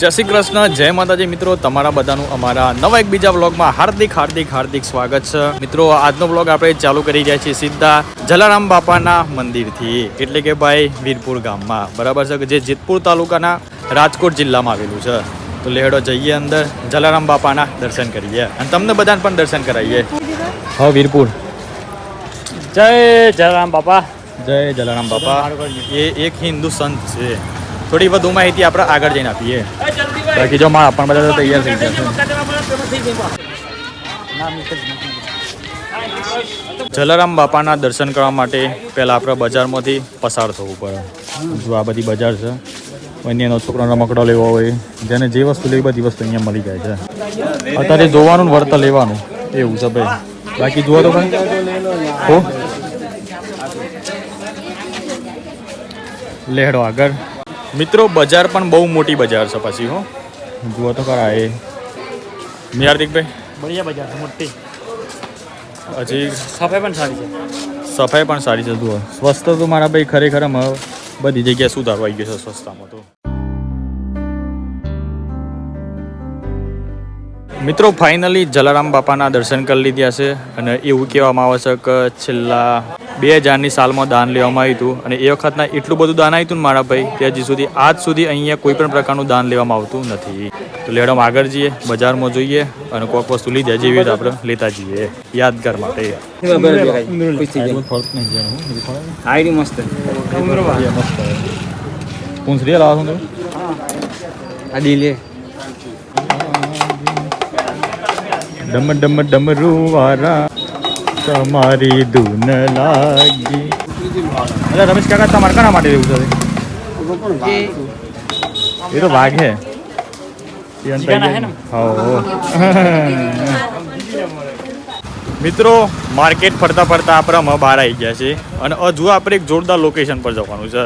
જય શ્રી કૃષ્ણ જય માતાજી. મિત્રો તમારા બધાનું અમારા નવા એક બીજા બ્લોગમાં હાર્દિક હાર્દિક હાર્દિક સ્વાગત છે. મિત્રો આજનો બ્લોગ આપણે ચાલુ કરી રહ્યા છીએ સીધા જલારામ બાપાના મંદિરથી. એટલે કે ભાઈ વીરપુર ગામમાં. બરાબર છે કે જે જેતપુર તાલુકાના રાજકોટ જિલ્લામાં આવેલું છે. તો લેહડો જઈએ અંદર જલારામ બાપાના દર્શન કરીએ. અને તમને બધાને પણ દર્શન કરાવીએ. હા વીરપુર. જય જલારામ બાપા. જય જલારામ બાપા. એ એક હિન્દુ સંત છે. થોડી વધુ માહિતી આપણે આગળ જઈને આપીએ. બાકી જો માં આપણ બધા તૈયાર થઈ છે. જલારામ બાપાના દર્શન કરવા માટે પહેલાં આપણે બજારમાંથી પસાર થવું પડે. જો આ બધી બજાર છે અન્યનો છોકરાનો રમકડો લેવો હોય, જેને જે વસ્તુ લેવી બધી વસ્તુ અહીંયા મળી જાય છે. અત્યારે જોવાનું ને લેવાનું, એવું છે ભાઈ. બાકી જુઓ તો ખરી હો. લેહડો આગળ. મિત્રો બજાર પણ બહુ મોટી બજાર છે પછી હો. જુઓ તો ખરા એ. હાર્દિકભાઈ બઢિયા બજાર છે, મોટી. હજી સફાઈ પણ સારી છે. સફાઈ પણ સારી છે જુઓ. સ્વસ્થ તો મારા ભાઈ ખરેખર બધી જગ્યાએ સુધારો આવી ગયો છે સ્વસ્થતામાં તો. મિત્રો ફાઇનલી જલારામ બાપાના દર્શન કરી લીધા છે અને એવું કહેવામાં આવે છે કે છેલ્લા બે હજારની સાલમાં દાન લેવામાં આવ્યું હતું અને એ વખતના એટલું બધું દાન આવ્યું હતું ને મારા ભાઈ તે હજી સુધી આજ સુધી અહીંયા કોઈ પણ પ્રકારનું દાન લેવામાં આવતું નથી. તો લેડમ આગળ જઈએ બજારમાં જોઈએ અને કોઈક વસ્તુ લીધે જેવી રીતે આપણે લેતા જઈએ યાદગાર માટે. પૂંછડી લાવો છો આ દિલે ડમ ડમ ડમરૂ વારા. તમારી ધૂન લાગી. અરે રમેશ કાકા તમારે કોના માટે એવું છે? એ તો વાઘ હે? મિત્રો માર્કેટ ફરતા ફરતા આપણે બહાર આવી ગયા છે અને હજુ આપણે એક જોરદાર લોકેશન પર જવાનું છે.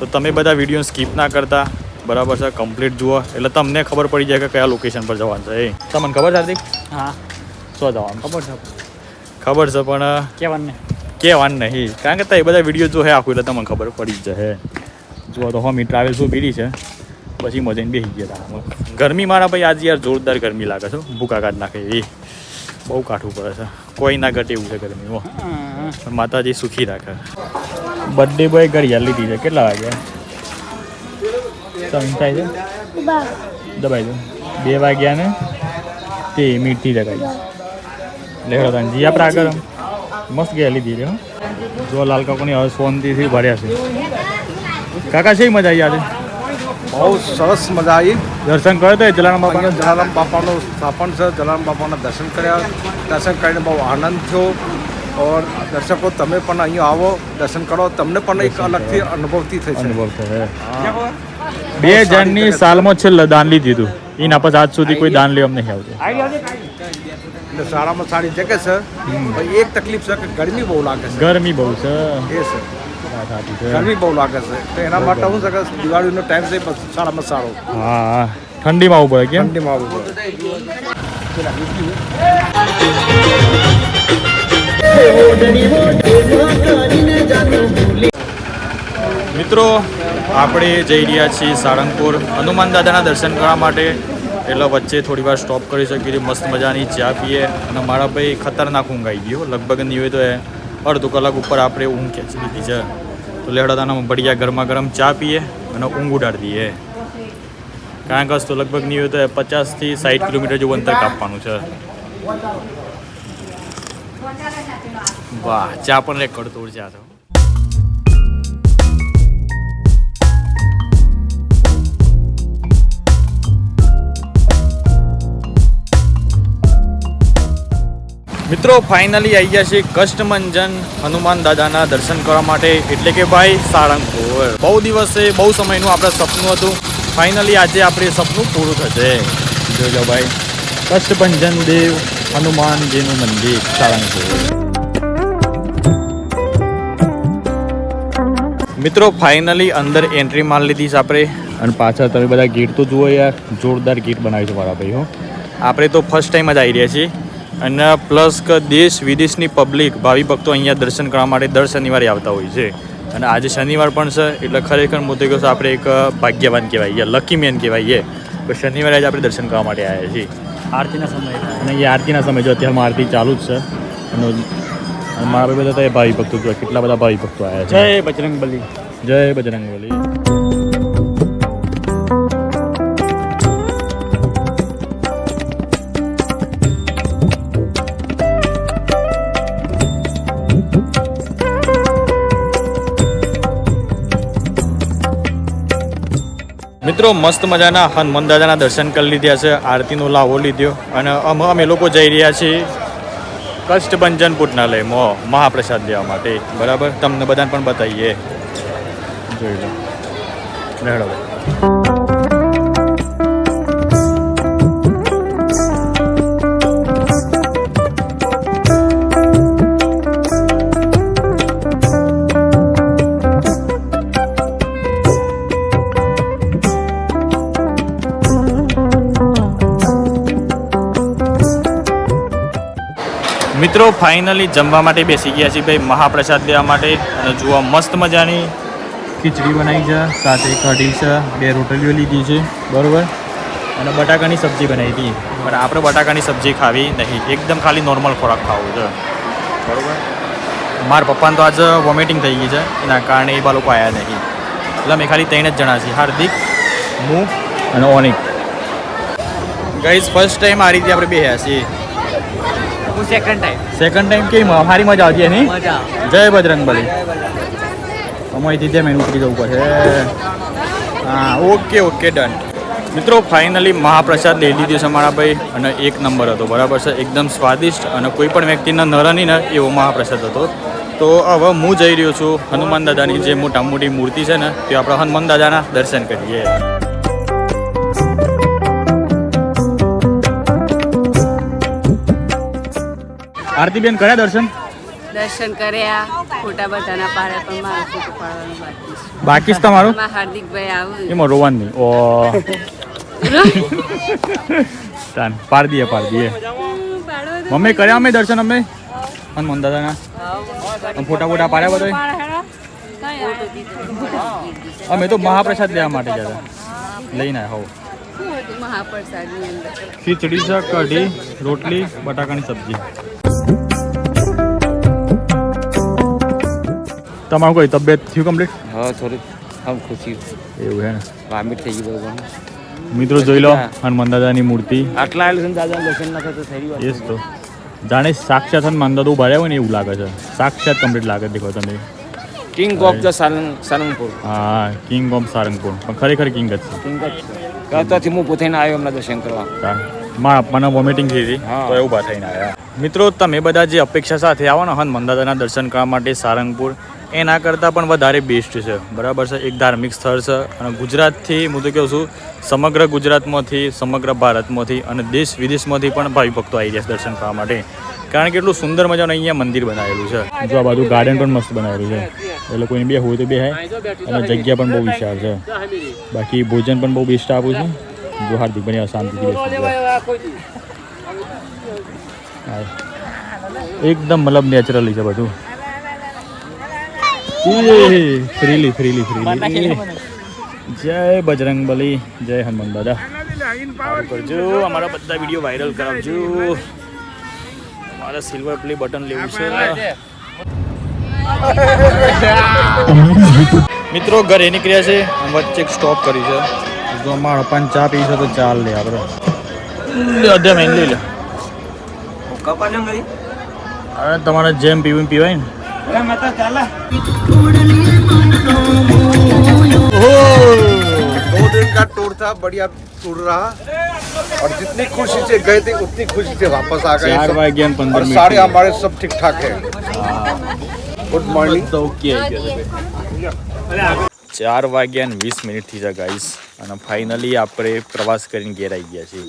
તો તમે બધા વીડિયો સ્કીપ ના કરતા. બરાબર છે કમ્પ્લીટ જુઓ. એટલે તમને ખબર પડી જાય કે કયા લોકેશન પર જવાનું છે. એ. તમને ખબર છે હાર્દિક? હા. શું જવાનું? ખબર છે ખબર છે પણ કેવાનું ને કહેવાનું નહીં. કારણ કે તે બધા વીડિયો જો હે આખું એટલે તમને ખબર પડી જ જશે. જોવા તો હોમી ટ્રાવેલ શું બીડી છે. પછી મજાને બેસી ગયા હતા ગરમી મારા ભાઈ આજે યાર જોરદાર ગરમી લાગે છે ભૂકા કાઢ નાખે. એ બહુ કાઠું પડે છે. કોઈ ના ઘટે એવું છે ગરમીમાં પણ માતાજી સુખી રાખે. બર્થડે બોય ઘડિયાળ લીધી છે. કેટલા વાગ્યા? ત્રણ થાય છે? દબાઈ દો. બે વાગ્યા ને તે મીઠી લગાવી લેવડો તાન જીયા પ્રાગર મસ્ત ગયા લીધી રે જો લાલ કાકોની હવે સોનથી ભર્યા છે. કાકા છે મજા આવી આજે? બહુ સરસ મજા આવી. દર્શન કર્યો તો જલારામ બાપાનો? જલારામ બાપાનું સ્થાપન છે. જલારામ બાપાના દર્શન કર્યા. દર્શન કરીને બહુ આનંદ થયો. ઓર દર્શકો તમે પણ અહીંયા આવો. દર્શન કરો. તમને પણ એક અલગથી અનુભવથી થઈ છે અનુભવ થયો બે હજારની સાલમાં છેલ્લે દાન લીધું એના પછી આજ સુધી કોઈ દાન લેવા નહીં આવતું. એટલે સારામાં સારી જગ્યા છે પણ એક તકલીફ છે કે ગરમી બહુ લાગે છે. ગરમી બહુ છે. એ છે. ગરમી બહુ લાગે છે. તો એના માટે હું છે કે દિવાળીનો ટાઈમ છે સારામાં સારો. હા હા. ઠંડીમાં આવવું પડે કે ઠંડીમાં આવવું પડે. મિત્રો આપણે જઈ રહ્યા છીએ સાળંગપુર. હનુમાન દાદાના દર્શન કરવા માટે. એટલે વચ્ચે થોડી વાર સ્ટોપ કરી શકીએ મસ્ત મજાની ચા પીએ અને મારા ભાઈ ખતરનાક ઊંઘ આવી ગયો. લગભગ નહીં હોય તો એ અડધો કલાક ઉપર આપણે ઊંઘ ખેંચી લીધી છે. તો લેડાદાના બઢિયા ગરમા ગરમ ચા પીએ અને ઊંઘ ઉડાડી દઈએ. કારણ કે તો લગભગ નહીં હોય તો પચાસથી સાઠ કિલોમીટર જેવું અંતર કાપવાનું છે. વાહ, ચા પણ રેકોર્ડ તોડ આ તો. મિત્રો ફાઇનલી આવી ગયા છે કષ્ટમંજન હનુમાન દાદાના દર્શન કરવા માટે. એટલે કે ભાઈ સાળંગપુર. બહુ દિવસે બહુ સમયનું આપણે સપનું હતું. ફાઇનલી આજે આપણે સપનું પૂરું થશે. જોજો ભાઈ. કષ્ટભંજન દેવ હનુમાનજીનું મંદિર સાળંગપુર. મિત્રો ફાઇનલી અંદર એન્ટ્રી માર લીધી છે આપણે. અને પાછળ તમે બધા ગીટ તો જુઓ યાર. જોરદાર ગીટ બનાવી છે મારા ભાઈ હો. આપણે તો ફર્સ્ટ ટાઈમ જ આવી રહ્યા છીએ. અને પ્લસ કે દેશ વિદેશની પબ્લિક ભાવિ ભક્તો અહીંયા દર્શન કરવા માટે દર શનિવારે આવતા હોય છે. અને આજે શનિવાર પણ છે એટલે ખરેખર મોટી કહું આપણે એક ભાગ્યવાન કહેવાય લકી મેન કહેવાય તો શનિવારે જ આપણે દર્શન કરવા માટે આવ્યા છીએ. આરતીના સમય અને એ આરતીના સમય જો અત્યારમાં આરતી ચાલુ જ છે અને મારા ભાઈ બધા તો એ ભાવિ ભક્તો કેટલા બધા ભાવિ ભક્તો આવ્યા છે. જય બજરંગ બલી જય બજરંગબલી. મિત્રો, મસ્ત મજાના હનુમાન દાદાના દર્શન કરી લીધા છે, આરતીનો લાવો લીધો અને અમે અમે લોકો જઈ રહ્યા છીએ કષ્ટભંજન પૂટનાલયમાં મહાપ્રસાદ લેવા માટે. બરાબર? તમને બધાને પણ બતાવીએ. જોઈ લો. મિત્રો ફાઇનલી જમવા માટે બેસી ગયા છીએ ભાઈ. મહાપ્રસાદ લેવા માટે અને જોવા મસ્ત મજાની ખીચડી બનાવી છે. સાથે કઢી છે, બે રોટલીઓ લીધી છે. બરાબર? અને બટાકાની સબ્જી બનાવી હતી. પણ આપણે બટાકાની સબ્જી ખાવી નહીં. એકદમ ખાલી નોર્મલ ખોરાક ખાવો છે. બરાબર? મારા પપ્પાને તો આજે વોમિટિંગ થઈ ગઈ છે. એના કારણે એ બાળકો આવ્યા નહીં. એટલે અમે ખાલી ત્રણ જ જણા છીએ. હાર્દિક, હું અને ઓનિક. ગઈઝ ફર્સ્ટ ટાઈમ આ રીતે આપણે બેહ્યા છીએ. હું સેકન્ડ ટાઈમ સેકન્ડ ટાઈમ કેમ મારી મજા આવતી એની? મજા જય બજરંગ બલી. અમારી જેમ એનું ઉતરી જવું પડશે હા ઓકે ઓકે ડન મિત્રો ફાઇનલી મહાપ્રસાદ લઈ લીધો છે મારા ભાઈ અને એક નંબર હતો. બરાબર છે? એકદમ સ્વાદિષ્ટ અને કોઈ પણ વ્યક્તિના નરની ને એવો મહાપ્રસાદ હતો. તો હવે હું જઈ રહ્યો છું હનુમાન દાદાની જે મોટા મોટી મૂર્તિ છે ને તે આપણે હનુમાન દાદાના દર્શન કરીએ. આરતીબેન કર્યા દર્શન? દર્શન કર્યા. ફોટા બધાના પાડ્યા પણ મારું ફોટો પાડવાનું બાકી છે. બાકી જ તમારું? એમાં હાર્દિકભાઈ આવું. એમાં રોવાનું નહીં. ઓ. તાન પાડ દઈએ પાડ દઈએ. મમ્મી કર્યા અમે દર્શન અમે? હનુમાન દાદાના? ફોટા ફોટા પાડ્યા બધા અમે તો મહાપ્રસાદ લેવા માટે ગયા હતા. લઈને આવ્યા હોવ. મહાપ્રસાદની ખીચડી છે કઢી રોટલી બટાકાની સબ્જી. તમારું કોઈ તબિયત થયું કમ્પ્લીટ હા થોડી આમ ખુશી એવું હે ને વામિટ થઈ ગયું બરોબર મિત્રો જોઈ લો હનુમાન દાદાની મૂર્તિ આટલા આવેલું છે દાદા દર્શન ના થતો થઈ રહ્યું એસ તો જાણે સાક્ષાત હનુમાન દાદા ઊભા હોય ને એવું લાગે છે સાક્ષાત કમ્પ્લીટ લાગે દેખો તમે કિંગ ઓફ ધ સારંગપુર હા કિંગ ઓફ સારંગપુર પણ ખરેખર કિંગ જ છે કિંગ જ છે ત્યાંથી હું પોતે આવ્યો એમના દર્શન કરવા. મારા પપ્પાના વોમિટિંગ થઈ હતી. તો એવું થઈને આવ્યા મિત્રો તમે બધા જે અપેક્ષા સાથે આવો ને હનુમાન દાદાના દર્શન કરવા માટે સારંગપુર એના કરતાં પણ વધારે બેસ્ટ છે. બરાબર છે? એક ધાર્મિક સ્થળ છે અને ગુજરાતથી હું તો કહું છું, સમગ્ર ગુજરાતમાંથી, સમગ્ર ભારતમાંથી અને દેશ વિદેશમાંથી પણ ભાવિ ભક્તો આવી છે દર્શન કરવા માટે. કારણ કે એટલું સુંદર મજાનું અહીંયા મંદિર બનાવેલું છે. જો આ બાજુ ગાર્ડન પણ મસ્ત બનાવેલું છે. એટલે કોઈને બે હોય તો બે અને જગ્યા પણ બહુ વિશાળ છે. બાકી ભોજન પણ બહુ બેસ્ટ આપું છું. જો હાર્દિક બની શાંતિથી. એકદમ મતલબ નેચરલી છે બધું ફ્રીલી ફ્રીલી ફ્રીલી. જય બજરંગ બલી જય હનુમાન દાદા. કરજો અમારા બધા વીડિયો વાયરલ કરાવજો. મારે સિલ્વર પ્લે બટન લેવું છે. મિત્રો ઘરે નીકળ્યા છે. વચ્ચે એક સ્ટોપ કરી છે. જો અમારા પણ ચા પી છે તો ચાલ લે આપણે અડધા મહિને લઈ લે. અરે તમારે જેમ પીવું પીવાય ને. दो दिन का टूर था बढ़िया टूर रहा और जितनी खुशी से गए थे उतनी खुशी से वापस आ गए ચાર सब। વાગ્યા ને પંદર और મિનિટ सारे हमारे सब ठीक ठाक है गुड मॉर्निंग તો ઓકે ચાર વાગ્યા ને વીસ મિનિટ થઈ છે ગાઈસ અને ફાઇનલી આપણે પ્રવાસ કરીને ઘેર આવી ગયા છીએ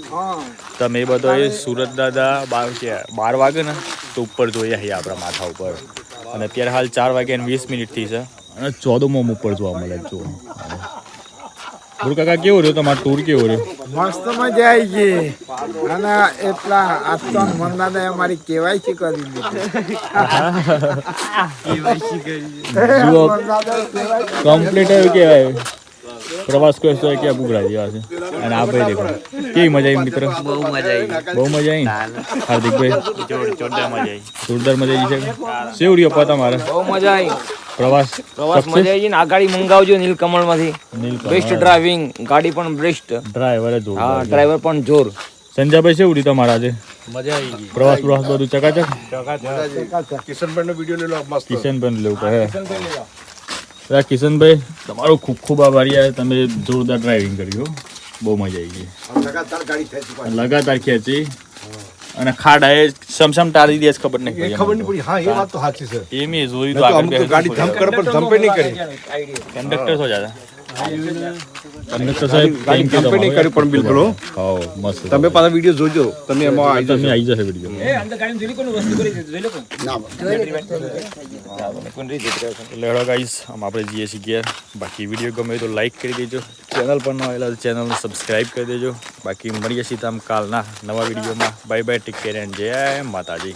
તમે બધો એ સુરત દાદા બાર કે બાર વાગે ને તો ઉપર જોઈએ છીએ આપણા માથા ઉપર અને અત્યારે હાલ ચાર વાગ્યા વીસ મિનિટ થઈ છે. અને ચોદમો ઉપર જોવા મળે જો ગુરુ કાકા કેવું રહ્યો તમારો ટૂર કેવો રહ્યો? મસ્ત મજા આવી ગઈ. અને એટલા તો મનદાદા અમારી કેવાયસી કરી દીધી. જુઓ. કમ્પ્લીટ એવું કહેવાય પ્રવાસ કોઈ તો ક્યાં બુગડા જેવા છે? અને આ ભાઈ દેખો. કેવી મજા આવી મિત્ર? બહુ મજા આવી. બહુ મજા આવી હાર્દિકભાઈ? જોરદાર મજા આવી. જોરદાર મજા આવી છે? સેવ રહ્યો પા તમારે? બહુ મજા આવી. પ્રવાસ પ્રવાસ મજા આવી ને આ ગાડી મંગાવજો નીલકમળમાંથી. બેસ્ટ ડ્રાઇવિંગ ગાડી પણ બેસ્ટ ડ્રાઈવર જોર હા ડ્રાઈવર પણ જોર. સંજયભાઈ છે રહ્યું તમારા આજે? મજા આવી ગઈ. પ્રવાસ પ્રવાસ બધું ચકાચક? કિશનભાઈનો વીડિયો લઈ લો મસ્ત. કિશનભાઈ લેવું કહે અરે કિશનભાઈ તમારો ખૂબ ખૂબ આભારી. યાર તમે જોરદાર ડ્રાઇવિંગ કર્યું બહુ મજા આવી ગઈ. લગાતાર ગાડી ખેંચી અને ખાડા એ સમસમ ટાળી દે ખબર નહીં પડી ખબર નહીં પડી. હા એ વાત તો સાચી છે. એ મેં જોયું તો આગળ ગાડી ધમકડ પર ધમપે નહીં કરી. કંડક્ટર છો જાતા. કંડક્ટર સાહેબ થેન્ક યુ કંપની ધંપે કરી પણ બિલકુલ હો. મસ્ત તમે પાછા વીડિયો જોજો. તમે એમાં આવી તમે આવી જશે વીડિયો લેડો ગાઈસ આમ આપણે જઈએ છીએ ઘેર. બાકી વીડિયો ગમે તો લાઈક કરી દેજો. ચેનલ પર ન આવેલા ચેનલને સબસ્ક્રાઇબ કરી દેજો. બાકી મળીએ છીએ આમ કાલના નવા વિડીયોમાં bye bye take care and જય માતાજી.